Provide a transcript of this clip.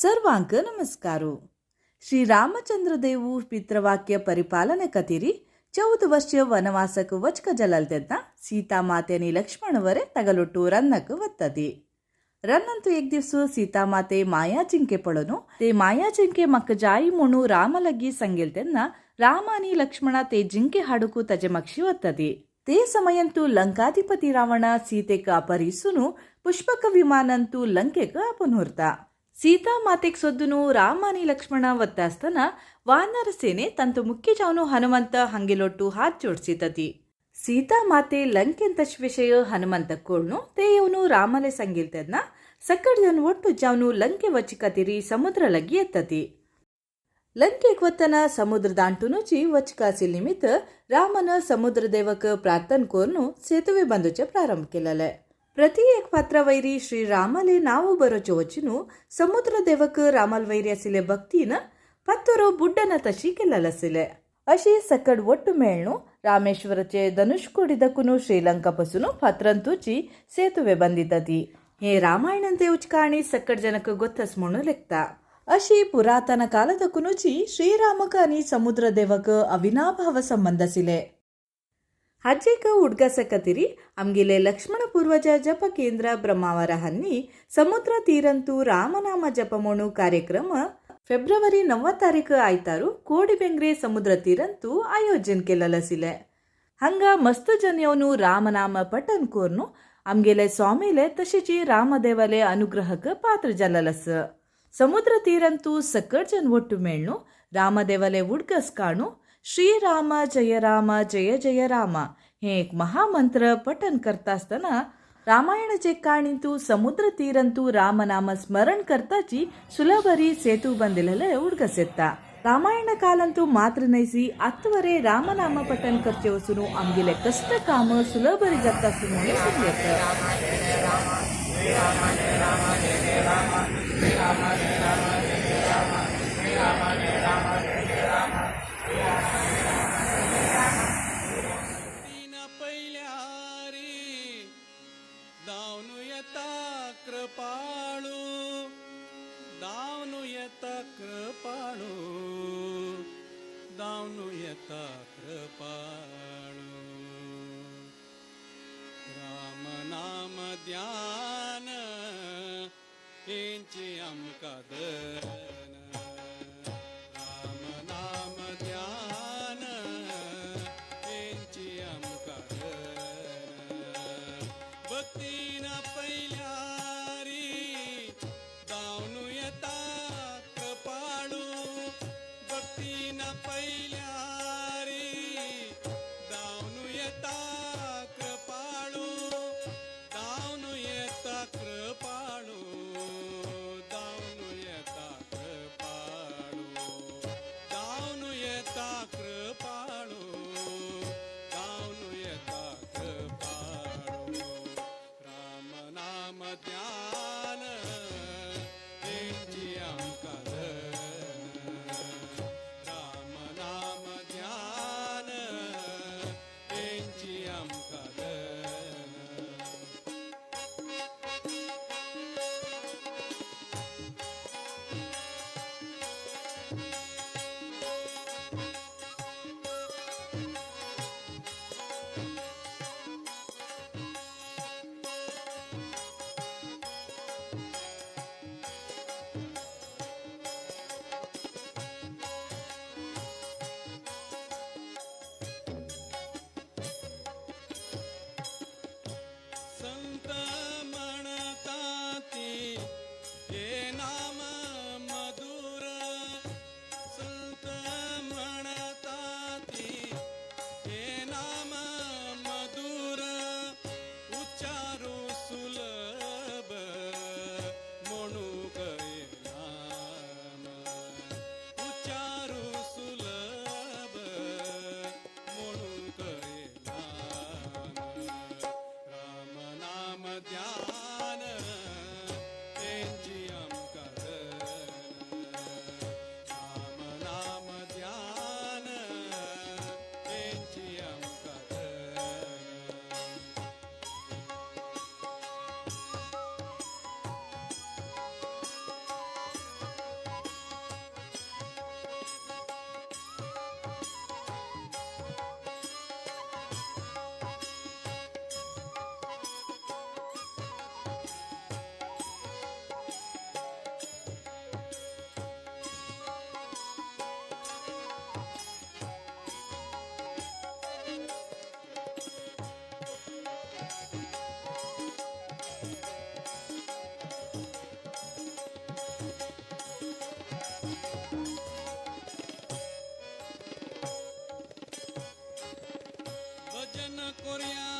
ಸರ್ವಾಂಕ ನಮಸ್ಕಾರ. ದೇವು ಪಿತೃವಾಕ್ಯ ಪರಿಪಾಲನೆ ಕತಿರಿ ಚೌದ ವರ್ಷ ವನವಾಸಕ್ಕೆ ವಚ್ಕ ಜಲಲ್ದೆದ್ದ ಸೀತಾಮಾತೆನಿ ಲಕ್ಷ್ಮಣವರೇ ತಗಲೊಟ್ಟು ರನ್ನಕ್ಕೆ ಒತ್ತದಿ ರನ್ನಂತೂ ಎಕ್ ದಿವ್ಸ ಸೀತಾಮಾತೆ ಮಾತೆ ಮಾಯಾಜಿಂಕೆ ಪಳನು. ಮಾಯಾಜಿಂಕೆ ಮಕ್ಕ ಜಾಯಿ ಮುಣು ರಾಮಲಗಿ ಸಂಗಿಲ್ತೆನ್ನ ರಾಮಾನಿ, ಲಕ್ಷ್ಮಣ, ತೇ ಜಿಂಕೆ ಹಾಡುಕು ತಜಮಕ್ಷಿ ಒತ್ತದಿ. ತೇ ಸಮಯಂತೂ ಲಂಕಾಧಿಪತಿ ರಾವಣ, ಸೀತೆಕ ಅಪರಿಸುನು ಪುಷ್ಪಕ ವಿಮಾನಂತೂ ಲಂಕೆಕ ಅಪನುರ್ತ ಸೀತಾ ಮಾತೆಗ್ ಸೊದ್ದುನು, ರಾಮಾನಿ, ಲಕ್ಷ್ಮಣ ಒತ್ತಾಸ್ತನ, ವಾನರ ಸೇನೆ ತಂತು ಮುಖ್ಯ ಜಾವನು ಹನುಮಂತ ಹಂಗಿಲೊಟ್ಟು ಹಾತ್ ಜೋಡ್ಸಿತತಿ. ಸೀತಾಮಾತೆ ಲಂಕೆಂತ ವಿಷಯ ಹನುಮಂತ ಕೋಳ್ನು ತೇಯವನು ರಾಮಲೆ ಸಕ್ಕಡ್ ಜನ ಒಟ್ಟು ಜಾವನು ಲಂಕೆ ವಚ್ಚಿಕತಿರಿ ಸಮುದ್ರ ಲಗ್ಗಿ ಎತ್ತತಿ. ಲಂಕೆಕ್ ವತ್ತನ ಸಮುದ್ರದಾಂಟುನುಚಿ ವಚಕಾಸಿ ನಿಮಿತ್ತ ರಾಮನ ಸಮುದ್ರ ದೇವಕ ಪ್ರಾರ್ಥನ್ ಕೋರ್ನು ಸೇತುವೆ ಬಂದುಚ ಪ್ರಾರಂಭ ಕೆಲ್ಲಲೆ ಪ್ರತಿ ಏಕ್ ಪಾತ್ರ ವೈರಿ ಶ್ರೀರಾಮಲೆ ನಾವು ಬರೋಚ ವಚಿನು ಸಮುದ್ರ ದೇವಕ ರಾಮಲ್ ವೈರ್ಯಸಿಲೆ ಭಕ್ತಿನ ಪತ್ತೊರೋ ಬುಡ್ಡನ ತಶಿ ಕೆಲಲಸಿಲೆ ಅಶಿ ಸಕ್ಕಡ್ ಒಟ್ಟು ಮೇಳ್ನು ರಾಮೇಶ್ವರಚೆ ಧನುಷ್ ಕೊಡಿದಕ್ಕೂ ಶ್ರೀಲಂಕಾ ಪಸುನು ಪತ್ರಂತೂಚಿ ಸೇತುವೆ ಬಂದಿದ್ದತಿ. ಹೇ ರಾಮಾಯಣಂತೆ ಉಚ್ಕಾಣಿ ಸಕ್ಕಡ್ ಜನಕ ಗೊತ್ತಸ್ಮುಣು ಲೆಕ್ತ. अशी पुरातन कालदकुनुची श्रीरामक आणि समुद्र देवक अविनाभाव संबंधसिले ಹಜ್ಜೆಕ ಉಡ್ಗಸಕತಿರಿ ಅಮ್ಗಿಲೆ ಲಕ್ಷ್ಮಣ ಪೂರ್ವಜ ಜಪ ಕೇಂದ್ರ ಬ್ರಹ್ಮಾವರ ಹನ್ನಿ ಸಮುದ್ರ ತೀರಂತು ರಾಮನಾಮ ಜಪಮೋಣು ಕಾರ್ಯಕ್ರಮ ಫೆಬ್ರವರಿ ನವ್ವ ತಾರೀಕು ಆಯ್ತಾರು ಕೋಡಿಬೆಂಗ್ರೆ ಸಮುದ್ರ ತೀರಂತು ಆಯೋಜನ್ केलेलसिले ಹಂಗ ಮಸ್ತ್ ಜನ್ಯವನು ರಾಮನಾಮ ಪಠನ್ ಕೋರ್ನು ಅಮ್ಗೆಲೆ ಸ್ವಾಮಿಲೆ ತಶಿಚಿ ರಾಮದೇವಲೆ ಅನುಗ್ರಹಕ ಪಾತ್ರ ಜಲಲಸ್ ಸಮುದ್ರ ತೀರಂತೂ ಸಕ್ಕರ್ಜನ್ ಒಟ್ಟು ಮೇಳ್ನು, ರಾಮದೇವಲೆ ಉಡ್ಗಸ್ ಕಾಣು ಶ್ರೀರಾಮ ಜಯ ರಾಮ ಜಯ ಜಯ ರಾಮ. ಹೇಗ್ ಮಹಾಮಂತ್ರ ಪಠನ್ ಕರ್ತಾಸ್ತನ ರಾಮಾಯಣ जे ಕಾಣಿತು ಸಮುದ್ರ ತೀರಂತೂ ರಾಮನಾಮ ಸ್ಮರಣ್ ಕರ್ತಾಚಿ ಸುಲಭರಿ ಸೇತು ಬಂದಿಲಲೆ ಉಡ್ಗಸೆತ್ತ. ರಾಮಾಯಣ ಕಾಲಂತೂ ಮಾತ್ರ ನೈಸಿ ಅತ್ತವರೆ ರಾಮನಾಮ ಪಠನ್ ಕರ್ಚವಸುನು ಅಂಗಿಲೆ ಕಷ್ಟ ಕಾಮ ಸುಲಭರಿ ಜಗ್ತಾಸುನು जाता म्हणून सांगलेत तीन पहिल्या रे दावनु येता कृपाळू दावनु येता कृपाळू दावनु येता कृपाळू राम नाम ध्यान Intiam kadın. ভজন করিয়া